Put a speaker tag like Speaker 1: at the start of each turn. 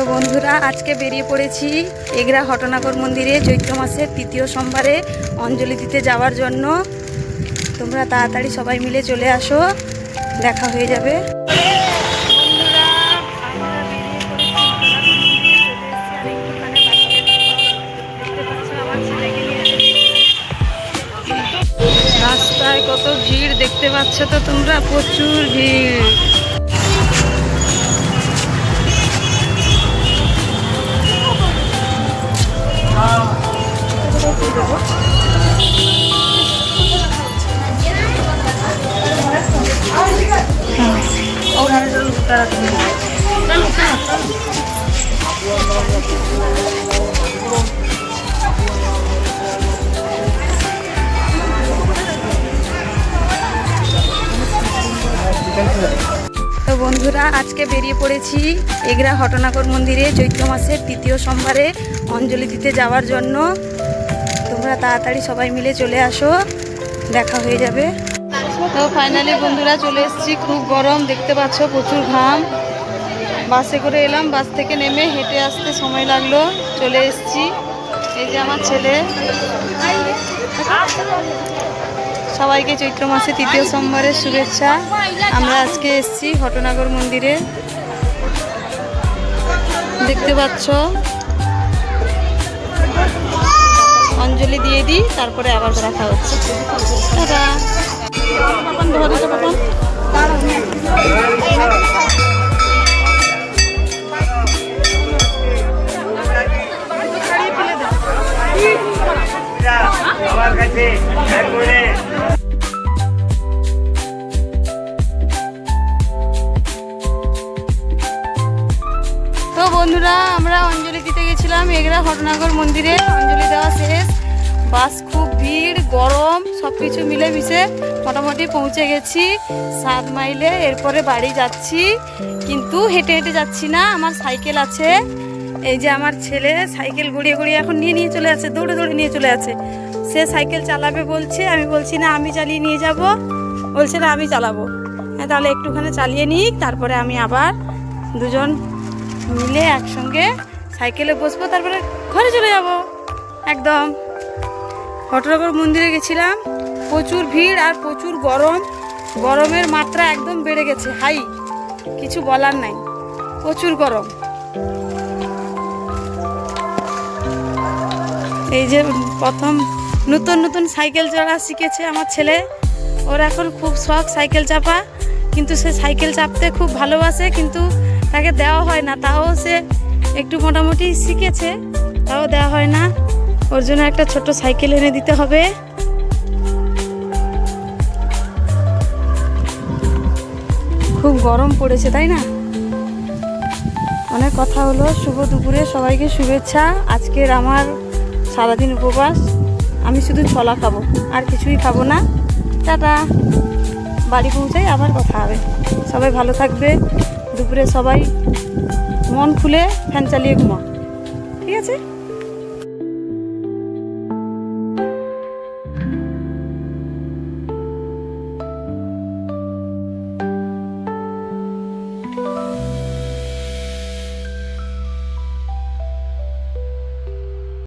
Speaker 1: তো বন্ধুরা আজকে বেরিয়ে পড়েছি এগরা হটনাগর মন্দিরে চৈত্র মাসের তৃতীয় সোমবারে অঞ্জলি দিতে যাওয়ার জন্য। তোমরা তাড়াতাড়ি সবাই মিলে চলে আসো দেখা হয়ে যাবে। রাস্তায় কত ভিড় দেখতে পাচ্ছ তো তোমরা? প্রচুর ভিড়। তো বন্ধুরা, আজকে বেরিয়ে পড়েছি এগরা হটনাগর মন্দিরে, চৈত্র মাসের তৃতীয় সোমবারে অঞ্জলি দিতে যাওয়ার জন্য। তোমরা তাড়াতাড়ি সবাই মিলে চলে আসো, দেখা হয়ে যাবে। তো ফাইনালি বন্ধুরা চলে এসেছি। খুব গরম, দেখতে পাচ্ছ প্রচুর ঘাম। বাসে করে এলাম, বাস থেকে নেমে হেঁটে আসতে সময় লাগল। চলে এসেছি। এই যে আমার ছেলে। সবাইকে চৈত্র মাসে তৃতীয় সোমবারের শুভেচ্ছা। আমরা আজকে এসেছি ঘটনাগর মন্দিরে। দেখতে পাচ্ছ। অঞ্জলি দিয়ে দিই, তারপরে আবার দেখা হচ্ছে। টাটা। তো বন্ধুরা আমরা অঞ্জলি দিতে গেছিলাম এগরা ঘটনাগর মন্দিরে। অঞ্জলি দেওয়া শেষ। বাস খুব ভিড়, গরম সব কিছু মিলে মিশে মোটামুটি পৌঁছে গেছি। সাত মাইলে এরপরে বাড়ি যাচ্ছি, কিন্তু হেঁটে হেঁটে যাচ্ছি না, আমার সাইকেল আছে। এই যে আমার ছেলে সাইকেল গড়িয়ে গড়িয়ে এখন নিয়ে নিয়ে চলে আছে দৌড়ে দৌড়ে নিয়ে চলে আছে সে সাইকেল চালাবে বলছে, আমি বলছি, না, আমি চালিয়ে নিয়ে যাব। বলছে, না, আমি চালাবো। হ্যাঁ তাহলে একটুখানি চালিয়ে নিই তারপরে আমি আবার দুজন মিলে একসঙ্গে সাইকেলে বসবো, তারপরে ঘরে চলে যাব। একদম। হটরগর মন্দিরে গেছিলাম। প্রচুর ভিড় আর প্রচুর গরম। গরমের মাত্রা একদম বেড়ে গেছে। হাই, কিছু বলার নাই। প্রচুর গরম। এই যে প্রথম নতুন নতুন সাইকেল চড়া শিখেছে আমার ছেলে। ওর এখন খুব শখ সাইকেল চাপা। কিন্তু সে সাইকেল চাপতে খুব ভালোবাসে, কিন্তু তাকে দেওয়া হয় না। তাও সে একটু মোটামুটি শিখেছে, তাও দেওয়া হয় না। ওর জন্য একটা ছোট সাইকেল এনে দিতে হবে। খুব গরম পড়েছে, তাই না? অনেক কথা হলো। শুভ দুপুরে সবাইকে শুভেচ্ছা। আজকের আমার সারাদিন উপবাস। আমি শুধু ছলা খাব, আর কিছুই খাব না। টাটা। বাড়ি পৌঁছাই আবার কথা হবে। সবাই ভালো থাকবে। দুপুরে সবাই মন খুলে ফ্যান চালিয়ে ঘুমা ঠিক আছে?